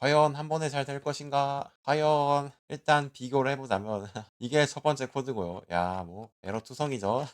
과연 한 번에 잘 될 것인가? 과연 일단 비교를 해보자면 이게 첫 번째 코드고요. 야, 뭐 에러 투성이죠.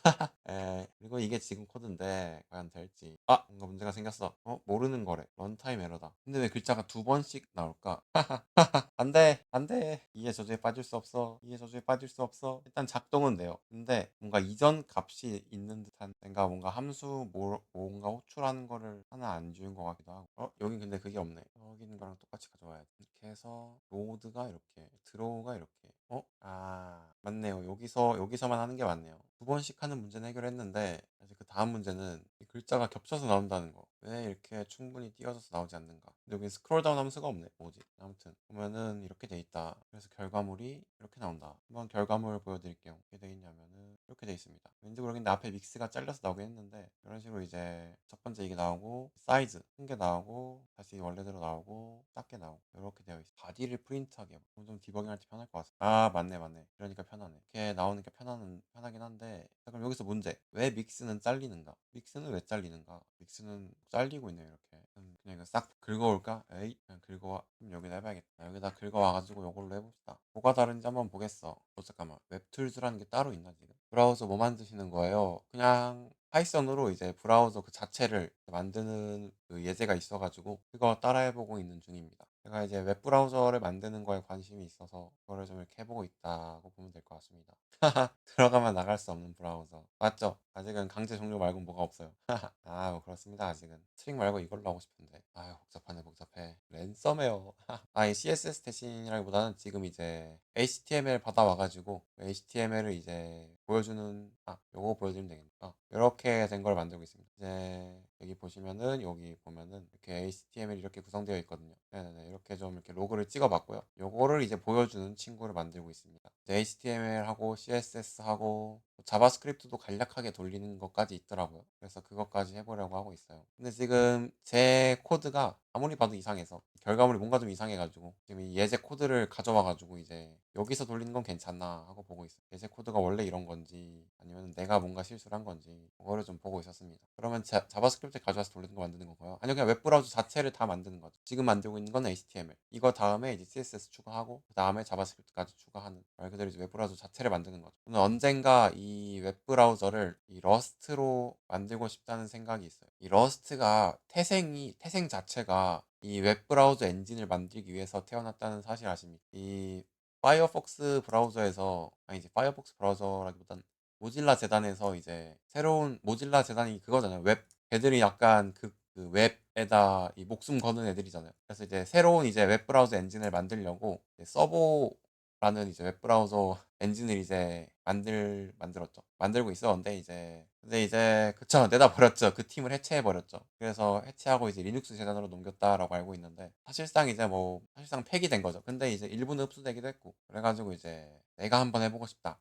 에, 그리고 이게 지금 코드인데 과연 될지. 아, 뭔가 문제가 생겼어. 어, 모르는 거래. 런타임 에러다. 근데 왜 글자가 두 번씩 나올까? 안 돼, 안 돼. 이해 저주에 빠질 수 없어. 이해 저주에 빠질 수 없어. 일단 작동은 돼요. 근데 뭔가 이전 값이 있는 듯한 뭔가 뭔가 함수 뭐, 뭔가 호출하는 거를 하나 안 지운 것 같기도 하고. 어, 여긴 근데 그게 없네. 여기 있는 거랑 똑같이 가져와야 돼. 이렇게 해서 로드가 이렇게, 드로우가 이렇게. 어? 아, 맞네요. 여기서 여기서만 하는 게 맞네요. 두 번씩 하는 문제는 해결했는데 사실 그 다음 문제는 이 글자가 겹쳐서 나온다는 거. 왜 이렇게 충분히 띄어져서 나오지 않는가? 근데 여기 스크롤 다운 함수가 없네. 뭐지? 아무튼 보면은 이렇게 돼 있다. 그래서 결과물이 이렇게 나온다. 한번 결과물 보여드릴게요. 어떻게 돼 있냐면은 이렇게 돼 있습니다. 왠지 모르겠는데 앞에 믹스가 잘려서 나오긴 했는데 이런 식으로 이제 첫 번째 이게 나오고 사이즈 큰 게 나오고 다시 원래대로 나오고 작게 나오고 이렇게 되어 있어. 바디를 프린트하게 좀 디버깅 할때 편할 것 같아. 아 맞네 맞네. 그러니까 편하네. 이렇게 나오니까 편하는 편하긴 한데 자, 그럼 여기서 문제. 왜 믹스는 잘리는가? 믹스는 왜 잘리는가? 믹스는 잘리고 있네요 이렇게. 음, 그냥 싹 긁어올까? 에이 그냥 긁어와. 그럼 여기다 해봐야겠다. 여기다 긁어와가지고 이걸로 해봅시다. 뭐가 다른지 한번 보겠어. 어 잠깐만. 웹툴즈라는 게 따로 있나 지금? 브라우저 뭐 만드시는 거예요? 그냥 파이썬으로 이제 브라우저 그 자체를 만드는 그 예제가 있어가지고 그거 따라해보고 있는 중입니다. 제가 이제 웹 브라우저를 만드는 거에 관심이 있어서 그거를 좀 이렇게 해보고 있다고 보면 될 것 같습니다. 들어가면 나갈 수 없는 브라우저. 맞죠? 아직은 강제 종료 말고 뭐가 없어요. 아, 뭐 그렇습니다. 아직은. 스트링 말고 이걸로 하고 싶은데. 아유, 복잡하네, 복잡해. 랜섬웨어. 아, 이 CSS 대신이라기보다는 지금 이제 HTML 받아와가지고 HTML을 이제 보여주는, 아, 요거 보여주면 되겠네. 아, 이렇게 된 걸 만들고 있습니다. 이제 여기 보시면은 여기 보면은 이렇게 HTML이 이렇게 구성되어 있거든요. 네네네. 이렇게 좀 이렇게 로그를 찍어봤고요. 요거를 이제 보여주는 친구를 만들고 있습니다. HTML하고 CSS하고 자바스크립트도 간략하게 돌리는 것까지 있더라고요. 그래서 그것까지 해보려고 하고 있어요. 근데 지금 제 코드가 아무리 봐도 이상해서 결과물이 뭔가 좀 이상해가지고 지금 이 예제 코드를 가져와가지고 이제 여기서 돌리는 건 괜찮나 하고 보고 있어요. 예제 코드가 원래 이런 건지 아니면 내가 뭔가 실수를 한 건지 그거를 좀 보고 있었습니다. 그러면 자, 바스크립트 가져와서 돌리는 거 만드는 건가요? 아니요 그냥 웹브라우저 자체를 다 만드는 거죠. 지금 만들고 있는 건 HTML. 이거 다음에 이제 CSS 추가하고 그 다음에 자바스크립트까지 추가하는 말 그대로 이제 웹브라우저 자체를 만드는 거죠. 저는 언젠가 이 웹브라우저를 이 러스트로 만들고 싶다는 생각이 있어요. 이 러스트가 태생이 태생 자체가 이 웹브라우저 엔진을 만들기 위해서 태어났다는 사실 아십니까? 이 파이어폭스 브라우저에서 아니지 파이어폭스 브라우저라기보단 모질라 재단에서 이제 새로운 모질라 재단이 그거잖아요. 웹 애들이 약간 그, 그 웹에다 이 목숨 거는 애들이잖아요. 그래서 이제 새로운 이제 웹 브라우저 엔진을 만들려고 서버라는 이제 웹 브라우저 엔진을 이제 만들 만들었죠. 만들고 있었는데 이제 근데 이제 그쵸 내다 버렸죠. 그 팀을 해체해 버렸죠. 그래서 해체하고 이제 리눅스 재단으로 넘겼다라고 알고 있는데 사실상 이제 뭐 사실상 폐기된 거죠. 근데 이제 일부는 흡수되기도 했고 그래가지고 이제 내가 한번 해보고 싶다.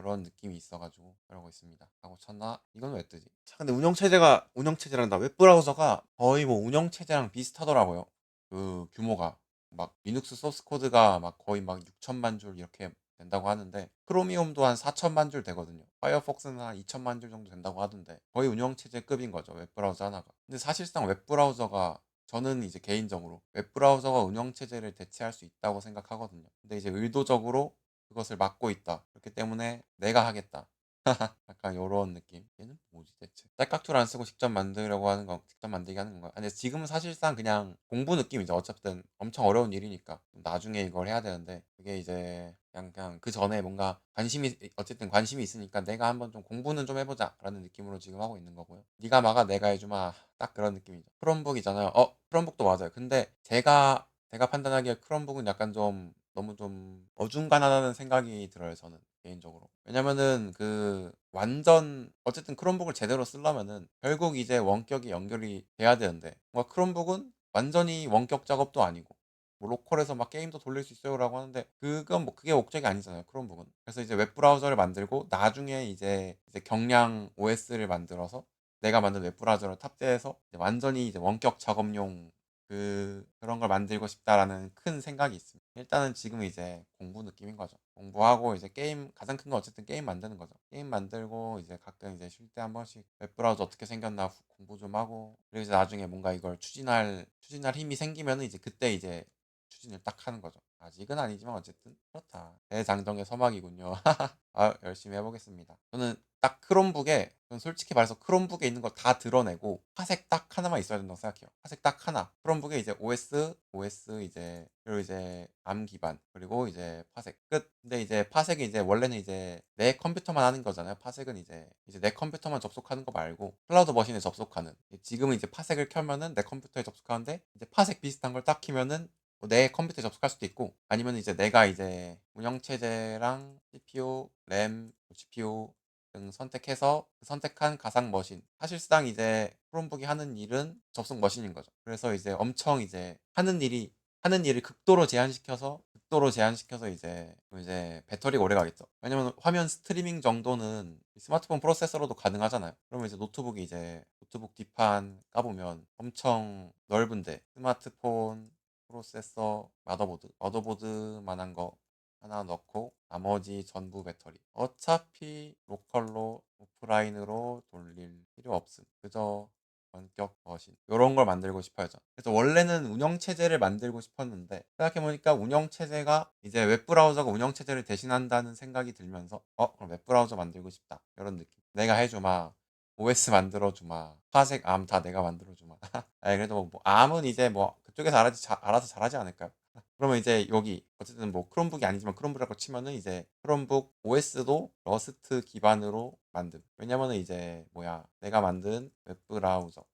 이런 느낌이 있어가지고 그러고 있습니다. 하고 쳤나? 이건 왜 뜨지? 자, 근데 운영체제가 운영체제란다. 웹브라우저가 거의 뭐 운영체제랑 비슷하더라고요. 그 규모가 막 리눅스 소스 코드가 막 거의 막 6천만 줄 이렇게 된다고 하는데 크로미움도 한 4천만 줄 되거든요. 파이어폭스는 한 2천만 줄 정도 된다고 하던데 거의 운영체제급인 거죠. 웹브라우저 하나가. 근데 사실상 웹브라우저가 저는 이제 개인적으로 웹브라우저가 운영체제를 대체할 수 있다고 생각하거든요. 근데 이제 의도적으로 그것을 막고 있다. 그렇기 때문에 내가 하겠다. 약간 요런 느낌. 얘는 뭐지 대체? 딸깍툴 안 쓰고 직접 만들려고 하는 거, 직접 만들게 하는 건가? 아니 지금은 사실상 그냥 공부 느낌이죠. 어쨌든 엄청 어려운 일이니까 나중에 이걸 해야 되는데 그게 이제 그냥 그냥 그 전에 뭔가 관심이 어쨌든 관심이 있으니까 내가 한번 좀 공부는 좀 해보자라는 느낌으로 지금 하고 있는 거고요. 네가 막아 내가 해주마 딱 그런 느낌이죠. 크롬북이잖아요. 어 크롬북도 맞아요. 근데 제가 제가 판단하기에 크롬북은 약간 좀 너무 좀 어중간하다는 생각이 들어요 저는 개인적으로. 왜냐면은 그 완전 어쨌든 크롬북을 제대로 쓰려면은 결국 이제 원격이 연결이 돼야 되는데 뭔가 크롬북은 완전히 원격 작업도 아니고 뭐 로컬에서 막 게임도 돌릴 수 있어요라고 하는데 그건 뭐 그게 목적이 아니잖아요 크롬북은. 그래서 이제 웹 브라우저를 만들고 나중에 이제 이제 경량 OS를 만들어서 내가 만든 웹 브라우저를 탑재해서 이제 완전히 이제 원격 작업용 그 그런 걸 만들고 싶다라는 큰 생각이 있습니다. 일단은 지금 이제 공부 느낌인 거죠. 공부하고 이제 게임 가장 큰 건 어쨌든 게임 만드는 거죠. 게임 만들고 이제 가끔 이제 쉴 때 한 번씩 웹브라우저 어떻게 생겼나 공부 좀 하고 그리고 나중에 뭔가 이걸 추진할 추진할 힘이 생기면은 이제 그때 이제 추진을 딱 하는 거죠. 아직은 아니지만 어쨌든 그렇다. 대장정의 서막이군요. 아 열심히 해보겠습니다. 저는 딱 크롬북에 저는 솔직히 말해서 크롬북에 있는 거다 드러내고 파색 딱 하나만 있어야 된다고 생각해요. 파색 딱 하나. 크롬북에 이제 OS, OS 이제 그리고 이제 암 기반 그리고 이제 파색 끝. 근데 이제 파색이 이제 원래는 이제 내 컴퓨터만 하는 거잖아요. 파색은 이제 이제 내 컴퓨터만 접속하는 거 말고 클라우드 머신에 접속하는. 지금은 이제 파색을 켜면은 내 컴퓨터에 접속하는데 이제 파색 비슷한 걸 딱 키면은 뭐 내 컴퓨터에 접속할 수도 있고 아니면 이제 내가 이제 운영체제랑 CPU, 램, GPU 등 선택해서 그 선택한 가상 머신 사실상 이제 크롬북이 하는 일은 접속 머신인 거죠. 그래서 이제 엄청 이제 하는 일이 하는 일을 극도로 제한시켜서 극도로 제한시켜서 이제 이제 배터리가 오래 가겠죠. 왜냐면 화면 스트리밍 정도는 스마트폰 프로세서로도 가능하잖아요. 그러면 이제 노트북이 이제 노트북 뒷판 까보면 엄청 넓은데 스마트폰 프로세서 마더보드 마더보드만한 거 하나 넣고 나머지 전부 배터리. 어차피 로컬로 오프라인으로 돌릴 필요 없음. 그저 원격 머신. 요런 걸 만들고 싶어요 저 그래서 원래는 운영 체제를 만들고 싶었는데 생각해 보니까 운영 체제가 이제 웹 브라우저가 운영 체제를 대신한다는 생각이 들면서 어 그럼 웹 브라우저 만들고 싶다. 이런 느낌. 내가 해주마. OS 만들어주마. 파색 암 다 내가 만들어주마. 아니 그래도 뭐 암은 이제 뭐 그쪽에서 알아서, 자, 알아서 잘하지 않을까요 그러면 이제 여기 어쨌든 뭐 크롬북이 아니지만 크롬북이라고 치면은 이제 크롬북 OS도 러스트 기반으로 만듦. 왜냐면은 이제 뭐야 내가 만든 웹 브라우저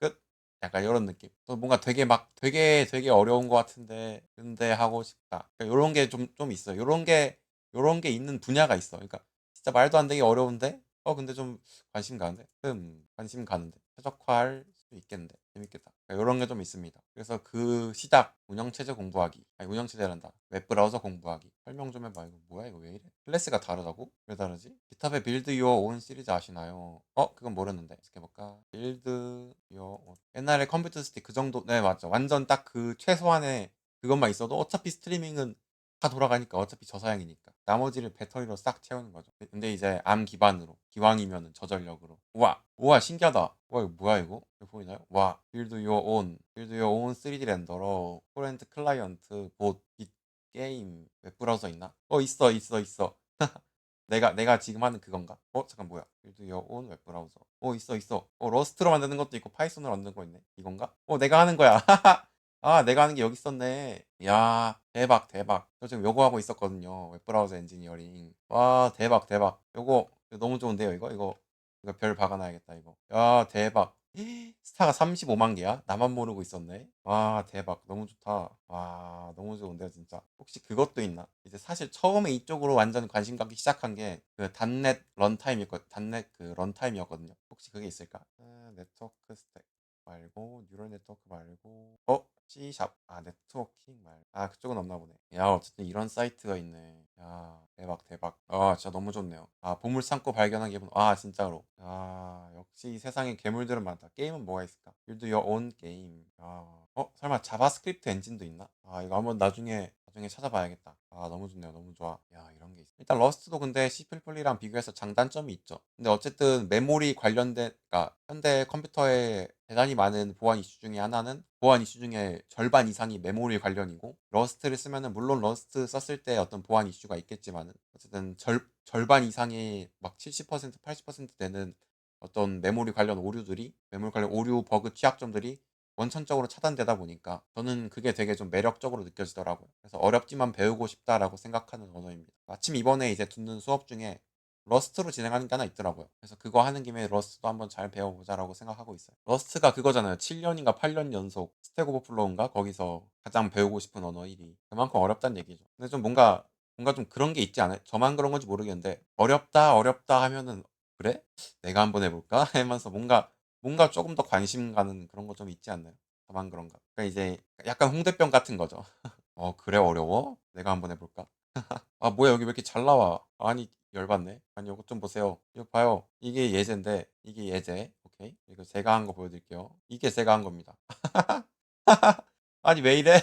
끝. 약간 이런 느낌. 또 뭔가 되게 막 되게 되게 어려운 것 같은데 근데 하고 싶다. 그러니까 이런 게 좀 좀 있어. 요 이런 게 이런 게 있는 분야가 있어. 그러니까 진짜 말도 안 되게 어려운데 어 근데 좀 관심 가는데 음 관심 가는데 최적화할 수 있겠는데 재밌겠다. 이런 그러니까 게좀 있습니다. 그래서 그 시작 운영체제 공부하기 아니 운영체제란다. 웹브라우저 공부하기. 설명 좀 해봐. 이거 뭐야? 이거 왜 이래? 클래스가 다르다고? 왜 다르지? 기탑의 빌드 유어 온 시리즈 아시나요? 어 그건 모르는데. 해볼까? 빌드 유어 온 옛날에 컴퓨터 스틱 그 정도 네 맞죠. 완전 딱 그 최소한의 그것만 있어도 어차피 스트리밍은 다 돌아가니까. 어차피 저사양이니까 나머지를 배터리로 싹 채우는 거죠. 근데 이제 암 기반으로 기왕이면은 저전력으로. 우와 우와 신기하다. 와 이거 뭐야 이거? 이거 보이나요? 와 빌드 유어 온 빌드 유어 온 3D 렌더러 코렌트 클라이언트 봇빗 게임 웹 브라우저 있나? 어 있어 있어 있어. 내가 내가 지금 하는 그건가? 어 잠깐 뭐야? 빌드 유어 온 웹브라우저. 어 있어 있어. 어 러스트로 만드는 것도 있고 파이썬으로 만드는 거 있네. 이건가? 어 내가 하는 거야. 아 내가 하는 게 여기 있었네. 야 대박 대박 저 지금 요거 하고 있었거든요 웹브라우저 엔지니어링 와 대박 대박 요거 너무 좋은데요 이거 이거 이거 별 박아놔야겠다 이거 야 대박 스타가 35만 개야? 나만 모르고 있었네. 와, 대박. 너무 좋다. 와, 너무 좋은데요, 진짜. 혹시 그것도 있나? 이제 사실 처음에 이쪽으로 완전 관심 갖기 시작한 게 그 단넷 런타임이었거든. 단넷 그 런타임이었거든요. 혹시 그게 있을까? 아, 네트워크 스택 말고 뉴럴 네트워크 말고 어? C샵 아 네트워킹 말. 아 그쪽은 없나 보네. 야 어쨌든 이런 사이트가 있네. 야 대박 대박. 아 진짜 너무 좋네요. 아 보물 창고 발견한 기분. 아 진짜로. 아 역시 세상에 괴물들은 많다. 게임은 뭐가 있을까? 빌드 your own 게임. 아 어? 설마 자바스크립트 엔진도 있나? 아 이거 한번 나중에 나중에 찾아봐야겠다. 아 너무 좋네요. 너무 좋아. 야 이런 게 있어. 일단 러스트도 근데 C++이랑 비교해서 장단점이 있죠. 근데 어쨌든 메모리 관련된 그러니까 현대 컴퓨터에 대단히 많은 보안 이슈 중에 하나는 보안 이슈 중에 절반 이상이 메모리 관련이고 러스트를 쓰면은 물론 러스트 썼을 때 어떤 보안 이슈가 있겠지만은 어쨌든 절, 절반 이상의 막70% 80% 되는 어떤 메모리 관련 오류들이 메모리 관련 오류 버그 취약점들이 원천적으로 차단되다 보니까 저는 그게 되게 좀 매력적으로 느껴지더라고요. 그래서 어렵지만 배우고 싶다라고 생각하는 언어입니다. 마침 이번에 이제 듣는 수업 중에 러스트로 진행하는 게 하나 있더라고요. 그래서 그거 하는 김에 러스트도 한번 잘 배워보자라고 생각하고 있어요. 러스트가 그거잖아요. 7년인가 8년 연속 스택 오버플로우인가 거기서 가장 배우고 싶은 언어 1위. 그만큼 어렵다는 얘기죠. 근데 좀 뭔가 뭔가 좀 그런 게 있지 않아요? 저만 그런 건지 모르겠는데 어렵다 어렵다 하면은 그래? 내가 한번 해볼까? 하면서 뭔가 뭔가 조금 더 관심 가는 그런 거 좀 있지 않나요? 저만 그런가? 그러니까 이제 약간 홍대병 같은 거죠. 어 그래 어려워? 내가 한번 해볼까? 아 뭐야 여기 왜 이렇게 잘 나와? 아니 열받네. 아니 이것 좀 보세요. 이거 봐요. 이게 예제인데 이게 예제. 오케이. 이거 제가 한 거 보여드릴게요. 이게 제가 한 겁니다. 아니 왜 이래?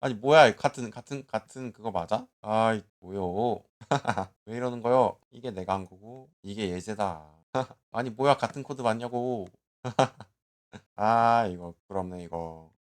아니 뭐야 같은 같은 같은 그거 맞아? 아이 뭐요? 왜 이러는 거요? 이게 내가 한 거고 이게 예제다. 아니 뭐야 같은 코드 맞냐고. 아 이거 부끄럽네 이거.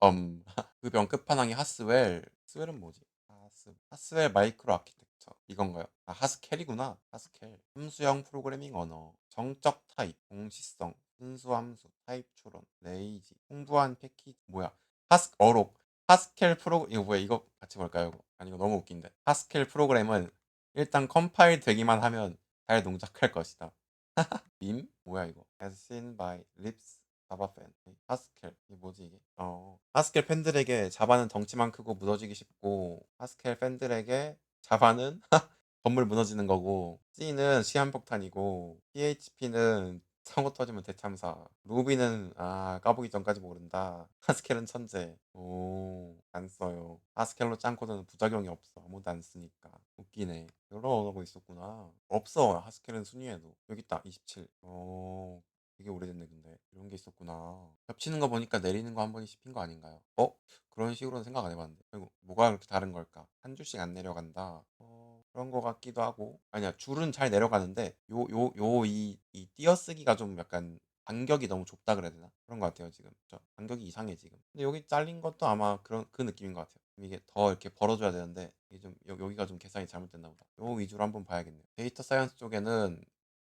엄. 그병 끝판왕이 하스웰. 하스웰은 뭐지? 하스 하스웰 마이크로 아키텍처 이건가요? 아 하스켈이구나. 하스켈. 함수형 프로그래밍 언어. 정적 타입, 동시성, 순수 함수, 타입 추론, 레이지, 풍부한 패키지 뭐야? 하스 어록. 하스켈 프로 이거 뭐야? 이거 같이 볼까요? 이거? 아니 이거 너무 웃긴데. 하스켈 프로그램은 일단 컴파일 되기만 하면 잘 농작할 것이다. 밈? 뭐야 이거? As seen by lips 자바 팬. 하스켈. 이게 뭐지 이게? 어. 하스켈 팬들에게 자바는 덩치만 크고 무너지기 쉽고 하스켈 팬들에게 자바는 건물 무너지는 거고 C는 시한폭탄이고 PHP는 사고 터지면 대참사. 루비는 아 까보기 전까지 모른다. 하스켈은 천재. 오, 안 써요. 하스켈로 짠 코드는 부작용이 없어. 아무도 안 쓰니까. 웃기네. 여러 언어가 있었구나. 없어. 하스켈은 순위에도. 여기 있다. 27. 어, 되게 오래됐네 근데. 이런 게 있었구나. 겹치는 거 보니까 내리는 거 한 번이 씹힌 거 아닌가요? 어? 그런 식으로는 생각 안 해봤는데. 아이고, 뭐가 그렇게 다른 걸까? 한 줄씩 안 내려간다. 어, 그런 거 같기도 하고. 아니야, 줄은 잘 내려가는데 요 요 요 이 이 띄어쓰기가 좀 약간 간격이 너무 좁다 그래야 되나? 그런 것 같아요 지금. 저 간격이 이상해 지금. 근데 여기 잘린 것도 아마 그런 그 느낌인 것 같아요. 이게 더 이렇게 벌어줘야 되는데 이게 좀 여, 여기가 좀 계산이 잘못됐나 보다. 요 위주로 한번 봐야겠네요. 데이터 사이언스 쪽에는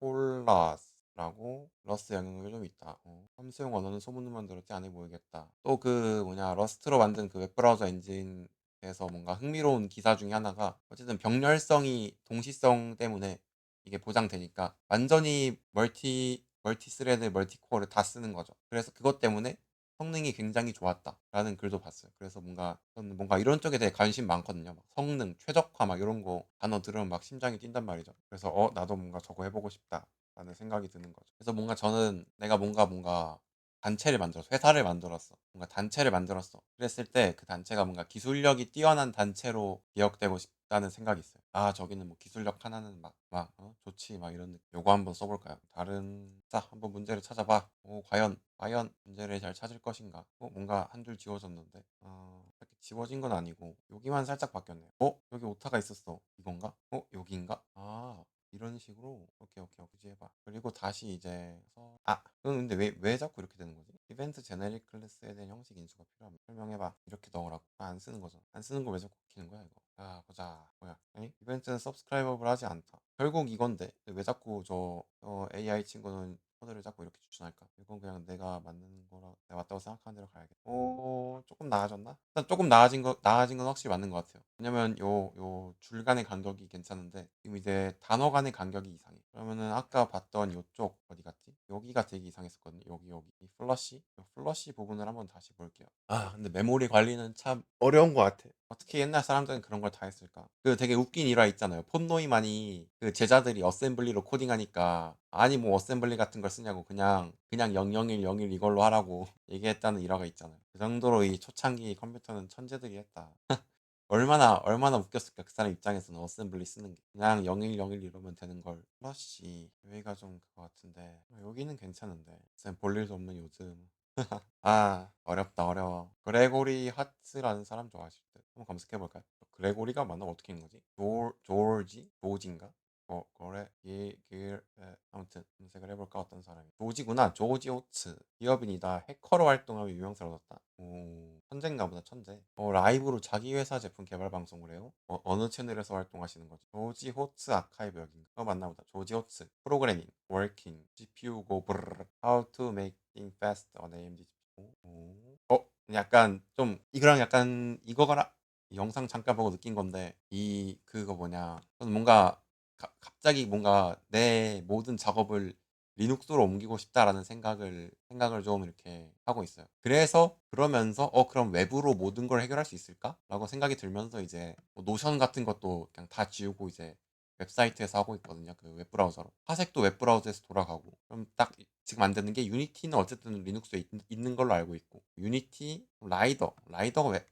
폴라스 라고 러스 영역이 좀 있다. 어, 함수용 언어는 소문만 들었지 안해 보이겠다. 또 그 뭐냐 러스트로 만든 그 웹브라우저 엔진 에서 뭔가 흥미로운 기사 중에 하나가 어쨌든 병렬성이 동시성 때문에 이게 보장되니까 완전히 멀티 멀티 스레드 멀티 코어를 다 쓰는 거죠. 그래서 그것 때문에 성능이 굉장히 좋았다라는 글도 봤어요. 그래서 뭔가 저는 뭔가 이런 쪽에 대해 관심 많거든요. 막 성능, 최적화 막 이런 거 단어 들으면 막 심장이 뛴단 말이죠. 그래서 어 나도 뭔가 저거 해보고 싶다라는 생각이 드는 거죠. 그래서 뭔가 저는 내가 뭔가 뭔가 단체를 만들었어. 회사를 만들었어. 뭔가 단체를 만들었어. 그랬을 때 그 단체가 뭔가 기술력이 뛰어난 단체로 기억되고 싶다는 생각이 있어요. 아, 저기는 뭐 기술력 하나는 막, 막, 어? 좋지. 막 이런 느낌. 요거 한번 써볼까요? 다른, 자, 한번 문제를 찾아봐. 오, 과연, 과연 문제를 잘 찾을 것인가? 어, 뭔가 한 줄 지워졌는데. 어, 이렇게 지워진 건 아니고, 여기만 살짝 바뀌었네요. 어? 여기 오타가 있었어. 이건가? 어? 여기인가? 아, 이런 식으로 오케이 오케이 오케이 해봐. 그리고 다시 이제 서- 아 그건 근데 왜 왜 자꾸 이렇게 되는 거지? 이벤트 제네릭 클래스에 대한 형식 인수가 필요하면 설명해봐. 이렇게 넣으라고. 아, 안 쓰는 거죠 안 쓰는 거 왜 자꾸 키는 거야 이거? 자 보자. 뭐야? 아니 이벤트는 서브스크라이버블 하지 않다. 결국 이건데. 왜 자꾸 저 어, AI 친구는 코드를 자꾸 이렇게 추천할까? 이건 그냥 내가 맞는 거라 내가 맞다고 생각하는 대로 가야겠다 오 조금 나아졌나 일단 조금 나아진 거 나아진 건 확실히 맞는 것 같아요 왜냐면 요 요 줄 간의 간격이 괜찮은데 지금 이제 단어 간의 간격이 이상해. 그러면은 아까 봤던 요쪽 어디 갔지? 여기가 되게 이상했었거든요. 여기 여기 이 플러시 이 플러시 부분을 한번 다시 볼게요. 아 근데 메모리 관리는 참 어려운 것 같아. 어떻게 옛날 사람들은 그런 걸 다 했을까? 그 되게 웃긴 일화 있잖아요. 폰노이만이 그 제자들이 어셈블리로 코딩하니까 아니 뭐 어셈블리 같은 걸 쓰냐고 그냥 그냥 00101 이걸로 하라고 얘기했다는 일화가 있잖아요. 그 정도로 이 초창기 컴퓨터는 천재들이 했다. 얼마나 얼마나 웃겼을까 그 사람 입장에서는 어셈블리 쓰는 게 그냥 0101 이러면 되는 걸 플러시 여기가 좀 그거 같은데 어, 여기는 괜찮은데 쌤 볼 일도 없는 요즘 아 어렵다 어려워 그레고리 하츠라는 사람 좋아하실 듯 한번 검색해 볼까요? 그레고리가 맞나 어떻게 읽는 거지? 조, 조지? 조지인가? 어, 거래, 기, 길, 에, 아무튼 검색을 해볼까 어떤 사람이. 조지구나. 조지 호츠. 기업인이다. 해커로 활동하며 유명세를 얻었다. 오 천재인가 보다 천재. 어, 라이브로 자기 회사 제품 개발 방송을 해요? 어, 어느 채널에서 활동하시는 거지? 조지 호츠 아카이브 여긴가? 어 맞나 보다. 조지 호츠. 프로그래밍. 워킹. GPU go brrr how to make things fast on AMD GPU 오. 어 약간 좀 이거랑 약간 이거가라? 이 영상 잠깐 보고 느낀 건데 이 그거 뭐냐. 뭔가 가- 갑자기 뭔가 내 모든 작업을 리눅스로 옮기고 싶다라는 생각을 생각을 좀 이렇게 하고 있어요. 그래서 그러면서 어 그럼 외부로 모든 걸 해결할 수 있을까?라고 생각이 들면서 이제 뭐 노션 같은 것도 그냥 다 지우고 이제 웹사이트에서 하고 있거든요. 그 웹브라우저로. 화색도 웹브라우저에서 돌아가고. 그럼 딱 지금 만드는 게 유니티는 어쨌든 리눅스에 있, 있는 걸로 알고 있고 유니티 라이더 라이더가 왜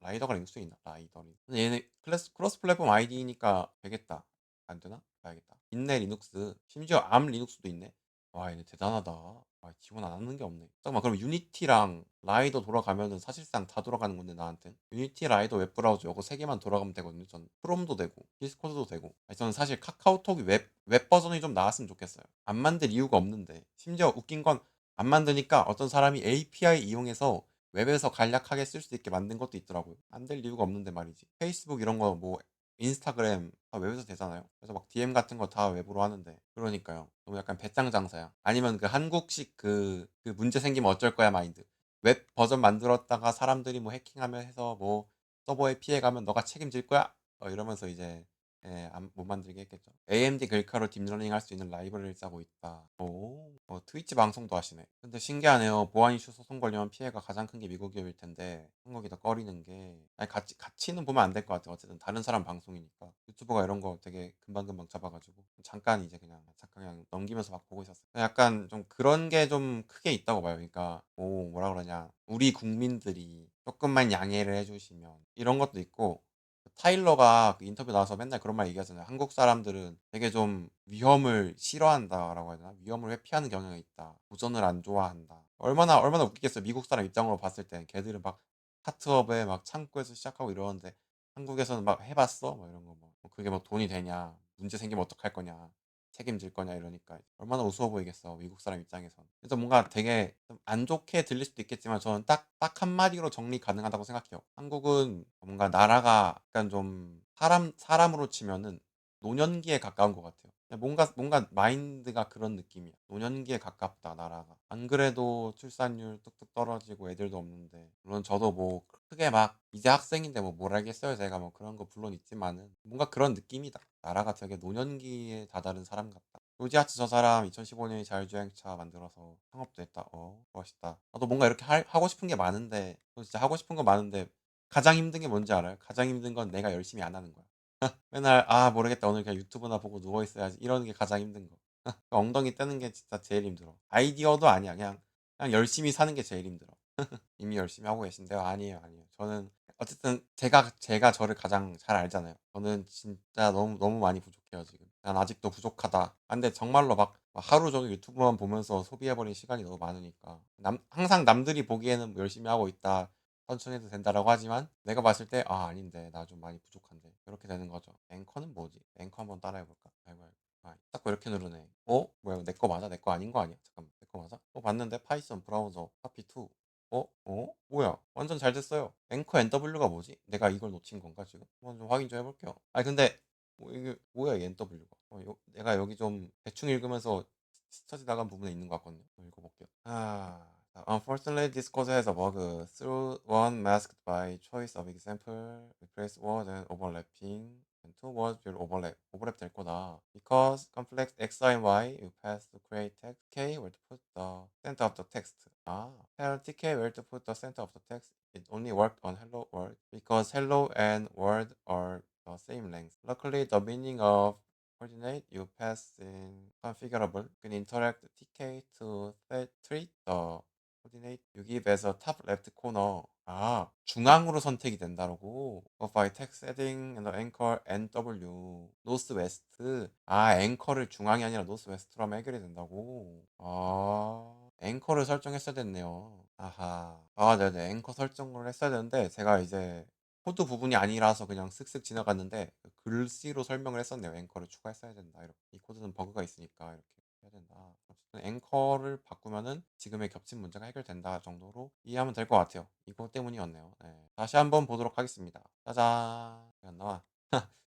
라이더가 리눅스에 있나? 라이더 리 근데 얘네 클래스 크로스 플랫폼 아이디니까 되겠다. 안 되나? 봐야겠다. 있네 리눅스. 심지어 암 리눅스도 있네. 와 얘네 대단하다. 아, 지원 안 하는 게 없네. 잠깐만 그럼 유니티랑 라이더 돌아가면은 사실상 다 돌아가는 건데 나한테 유니티 라이더 웹 브라우저 이거 세 개만 돌아가면 되거든요. 전 크롬도 되고 디스코드도 되고. 아니, 저는 사실 카카오톡이 웹, 웹 버전이 좀 나왔으면 좋겠어요. 안 만들 이유가 없는데 심지어 웃긴 건 안 만드니까 어떤 사람이 API 이용해서 웹에서 간략하게 쓸 수 있게 만든 것도 있더라고요. 안 될 이유가 없는데 말이지. 페이스북 이런 거 뭐 인스타그램 다 웹에서 되잖아요. 그래서 막 DM 같은 거 다 웹으로 하는데 그러니까요. 너무 약간 배짱 장사야. 아니면 그 한국식 그 그 문제 생기면 어쩔 거야 마인드. 웹 버전 만들었다가 사람들이 뭐 해킹하면 해서 뭐 서버에 피해 가면 "너가 책임질 거야." 어 이러면서 이제 예 안 못 만들게 했겠죠. AMD 글카로 딥러닝 할 수 있는 라이브러리를 짜고 있다. 오. 어 트위치 방송도 하시네. 근데 신기하네요. 보안 이슈 소송 걸리면 피해가 가장 큰 게 미국 기업일 텐데 한국이 더 꺼리는 게 아니 같이 같이는 보면 안 될 것 같아요. 어쨌든 다른 사람 방송이니까. 유튜버가 이런 거 되게 금방금방 잡아 가지고 잠깐 이제 그냥 잠깐 그냥 넘기면서 막 보고 있었어요. 약간 좀 그런 게 좀 크게 있다고 봐요. 그러니까 뭐 뭐라 그러냐. 우리 국민들이 쪼끔만 양해를 해 주시면 이런 것도 있고 타일러가 그 인터뷰 나와서 맨날 그런 말 얘기하잖아요. "한국 사람들은 되게 좀 위험을 싫어한다."라고 해야 되나? "위험을 회피하는 경향이 있다. 도전을 안 좋아한다." 얼마나 얼마나 웃기겠어요. 미국 사람 입장으로 봤을 땐. 걔들은 막 스타트업에 막 창구에서 시작하고 이러는데 한국에서는 막 "해 봤어?" 뭐 이런 거 뭐 "그게 뭐 돈이 되냐? 문제 생기면 어떡할 거냐? 책임질 거냐?" 이러니까 얼마나 우스워 보이겠어, 미국 사람 입장에선. 그래서 뭔가 되게 좀 안 좋게 들릴 수도 있겠지만 저는 딱 딱 한마디로 정리 가능하다고 생각해요. 한국은 뭔가 나라가 약간 좀 사람 사람으로 치면은 노년기에 가까운 것 같아요. 뭔가 뭔가 마인드가 그런 느낌이야. '노년기에 가깝다 나라가.' 안 그래도 출산율 뚝뚝 떨어지고 애들도 없는데 물론 저도 뭐 크게 막 이제 학생인데 뭐뭘 알겠어요 제가 뭐 그런 거 물론 있지만은 뭔가 그런 느낌이다. '나라가 되게 노년기에 다다른 사람 같다.' 조지 하츠 저 사람 2015년에 자율주행차 만들어서 창업도 했다. 어 멋있다. 나도 뭔가 이렇게 할 하고 싶은 게 많은데 저 진짜 하고 싶은 거 많은데 가장 힘든 게 뭔지 알아요? 가장 힘든 건 내가 열심히 안 하는 거야. 맨날 '아 모르겠다. 오늘 그냥 유튜브나 보고 누워 있어야지.' 이러는 게 가장 힘든 거. 엉덩이 떼는 게 진짜 제일 힘들어. 아이디어도 아니야. 그냥 그냥 열심히 사는 게 제일 힘들어. 이미 열심히 하고 계신데요. 아니에요, 아니에요. 저는 어쨌든 제가 제가 저를 가장 잘 알잖아요. 저는 진짜 너무 너무 많이 부족해요 지금. '난 아직도 부족하다.' 아 근데 정말로 막 막 하루 종일 유튜브만 보면서 소비해 버린 시간이 너무 많으니까 남 항상 남들이 보기에는 뭐 "열심히 하고 있다. 천천히 해도 된다."라고 하지만 내가 봤을 때 '아 아닌데. 나 좀 많이 부족한데.' 이렇게 되는 거죠. 앵커는 뭐지? 앵커 한번 따라해 볼까? 아이고, 아이고. 아 자꾸 이렇게 누르네. 어? 뭐야 내 거 맞아? 내 거 아닌 거 아니야? 잠깐만. 내 거 맞아? 어 맞는데 파이썬 브라우저 카피 2. 어? 어? 뭐야? 완전 잘 됐어요. 앵커 NW가 뭐지? 내가 이걸 놓친 건가 지금? 한번 좀 확인 좀 해 볼게요. 아니 근데 뭐 이게 뭐야 이 NW가. 어 요 내가 여기 좀 대충 읽으면서 스쳐 지 나간 부분에 있는 것 같거든요. 한번 읽어 볼게요. 아. Unfortunately, this code has a bug. Through one masked by choice of example, replace word and overlapping, and two words will overlap. 오버랩 될 거다. Because complex x, y, and y you pass to create text k where to put the center of the text. 아, tell tk where to put the center of the text. It only worked on hello world because hello and world are the same length. Luckily, the meaning of coordinate you pass in configurable. You can interact tk to set- treat the as a top left corner. 아, 중앙으로 선택이 된다고. by text heading and the anchor NW. northwest. 아, 앵커를 중앙이 아니라 northwest로 하면 해결이 된다고. 아, 앵커를 설정했어야 됐네요. 아하. 아, 네네. 앵커 설정을 했어야 되는데 제가 이제 코드 부분이 아니라서 그냥 쓱쓱 지나갔는데 그 글씨로 설명을 했었네요. 앵커를 추가했어야 된다. 이렇게. 이 코드는 버그가 있으니까 이렇게 해야 된다. 어쨌든 앵커를 바꾸면은 지금의 겹친 문제가 해결된다 정도로 이해하면 될 것 같아요. 이거 때문이었네요. 네. 다시 한번 보도록 하겠습니다. 짜잔. 왜안 나와?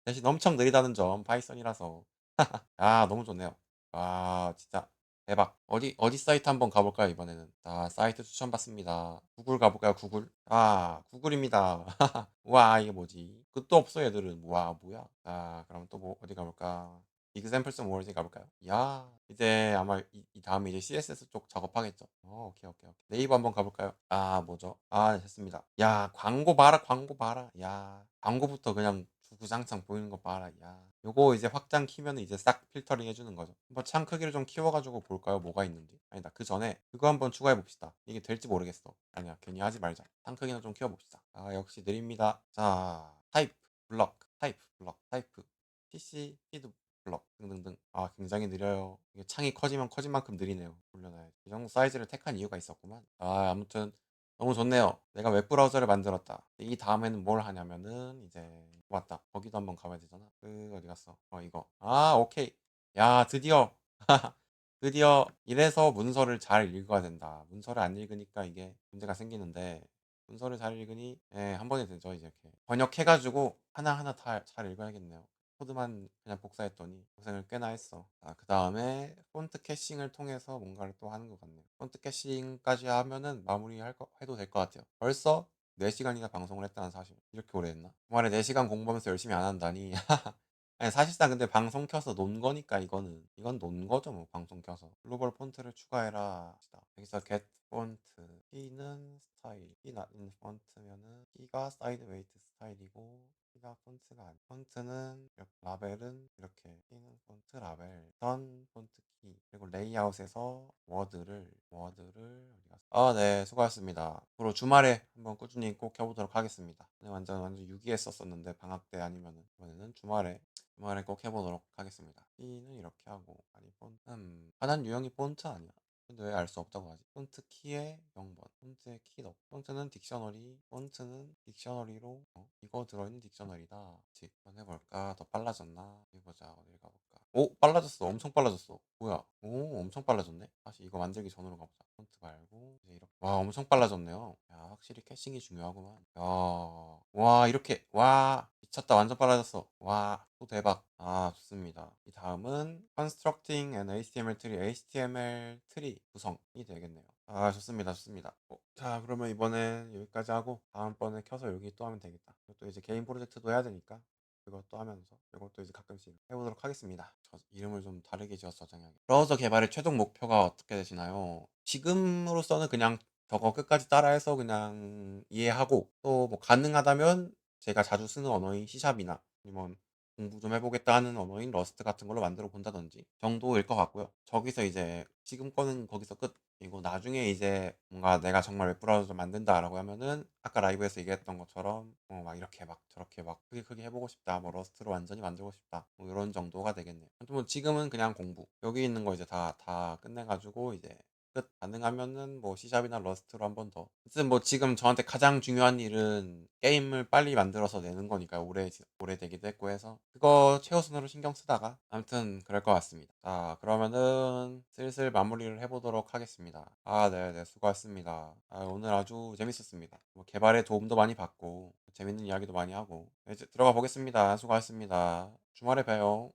대신 엄청 느리다는 점 파이썬이라서. 아, 너무 좋네요. 와, 진짜 대박. 어디 어디 사이트 한번 가 볼까요, 이번에는? 자, 사이트 추천 받습니다. 구글 가 볼까요, 구글? 아, 구글입니다. 우와, 이게 뭐지? 끝도 없어 얘들은. 우와, 뭐야? 자, 그럼 또 뭐 어디 가 볼까? Examples and words에 가 볼까요? 야, 이제 아마 이, 이 다음에 이제 CSS 쪽 작업하겠죠. 어, 오케이, 오케이, 오케이. 네이버 한번 가 볼까요? 아, 뭐죠? 아, 됐습니다. 야, 광고 봐라, 광고 봐라. 야, 광고부터 그냥 주구장창 보이는 거 봐라. 야, 요거 이제 확장 키면 이제 싹 필터링 해주는 거죠. 한번 창 크기를 좀 키워가지고 볼까요? 뭐가 있는지. 아니다. 그 전에 그거 한번 추가해 봅시다. 이게 될지 모르겠어. 아니야, 괜히 하지 말자. 창 크기는 좀 키워봅시다. 아, 역시 느립니다. 자, 타입, 블럭, 타입, 블럭, 타이프, PC, 피드, 블럭 등등등. 아, 굉장히 느려요. 이게 창이 커지면 커진 만큼 느리네요. 올려놔야지. 이 정도 사이즈를 택한 이유가 있었구만. 아, 아무튼 너무 좋네요. 내가 웹브라우저를 만들었다. 이 다음에는 뭘 하냐면은 이제 맞다. 거기도 한번 가봐야 되잖아. 그 어디 갔어? 어 이거. 아 오케이. 야 드디어 드디어 이래서 문서를 잘 읽어야 된다. 문서를 안 읽으니까 이게 문제가 생기는데 문서를 잘 읽으니 예, 한 번에 되죠. 이제 이렇게 번역해 가지고 하나하나 다 잘 읽어야겠네요. 코드만 그냥 복사했더니 고생을 꽤나 했어. 아, 그 다음에 폰트 캐싱을 통해서 뭔가를 또 하는 것 같네요. 폰트 캐싱까지 하면은 마무리할 거 해도 될 것 같아요. 벌써 4시간이나 방송을 했다는 사실. 이렇게 오래 했나? 주말에 4시간 공부하면서 열심히 안 한다니. 아니 사실상 근데 방송 켜서 논 거니까 이거는 이건 논 거죠 뭐 방송 켜서 글로벌 폰트를 추가해라 합시다 여기서 get 폰트 키는 스타일 키인 폰트면은 키가 사이드 웨이트 스타일이고 키가 폰트가 아니 폰트는 라벨은 이렇게 키는 폰트 라벨 선 폰트 키 그리고 레이아웃에서 워드를 워드를 갔어 아네 수고하셨습니다 앞으로 주말에 한번 꾸준히 꼭 켜보도록 하겠습니다 네, 완전 완전 유기했었었는데 방학 때 아니면은 이번에는 주말에 주말에 꼭 해보도록 하겠습니다. 키는 이렇게 하고 아니 폰트 음 하단 유형이 폰트 아니야? 근데 왜 알 수 없다고 하지? 폰트 키에 0번 폰트에 키 넣고 폰트는 딕셔너리 폰트는 딕셔너리로 어, 이거 들어있는 딕셔너리다 그치 한번 해볼까? 더 빨라졌나? 어디 보자 어디 가볼까? 오 빨라졌어 엄청 빨라졌어 뭐야 오 엄청 빨라졌네 다시 이거 만들기 전으로 가보자 폰트 말고 이제 이렇게 와 엄청 빨라졌네요. 야 확실히 캐싱이 중요하구만. 야와 이렇게 와 미쳤다. 완전 빨라졌어. 와 또 대박. 아 좋습니다. 이 다음은 constructing an HTML tree. HTML 트리 구성이 되겠네요. 아 좋습니다. 좋습니다. 어, 자 그러면 이번엔 여기까지 하고 다음번에 켜서 여기 또 하면 되겠다. 또 이제 개인 프로젝트도 해야 되니까 그것도 하면서 이것도 이제 가끔씩 해보도록 하겠습니다. 저 이름을 좀 다르게 지어서 저장해야겠다. 브라우저 개발의 최종 목표가 어떻게 되시나요? 지금으로서는 그냥 저거 끝까지 따라해서 그냥 이해하고 또 뭐 가능하다면 제가 자주 쓰는 언어인 C샵이나 아니면 공부 좀 해보겠다 하는 언어인 러스트 같은 걸로 만들어 본다든지 정도일 것 같고요. 저기서 이제 지금 거는 거기서 끝. 그리고 나중에 이제 뭔가 내가 정말 웹브라우저 를 만든다라고 하면은 아까 라이브에서 얘기했던 것처럼 어, 막 이렇게 막 저렇게 막 크게 크게 해보고 싶다. 뭐 러스트로 완전히 만들고 싶다. 뭐 이런 정도가 되겠네요. 아무튼 뭐 지금은 그냥 공부. 여기 있는 거 이제 다 다 끝내가지고 이제 끝 가능하면은 뭐 C샵이나 러스트로 한 번 더. 어쨌든 뭐 지금 저한테 가장 중요한 일은 게임을 빨리 만들어서 내는 거니까 오래 오래 되기도 했고 해서 그거 최우선으로 신경 쓰다가 아무튼 그럴 것 같습니다. 자 그러면은 슬슬 마무리를 해보도록 하겠습니다. 아 네네 수고하셨습니다. 아, 오늘 아주 재밌었습니다. 뭐 개발에 도움도 많이 받고 재밌는 이야기도 많이 하고 이제 들어가 보겠습니다. 수고하셨습니다. 주말에 봬요.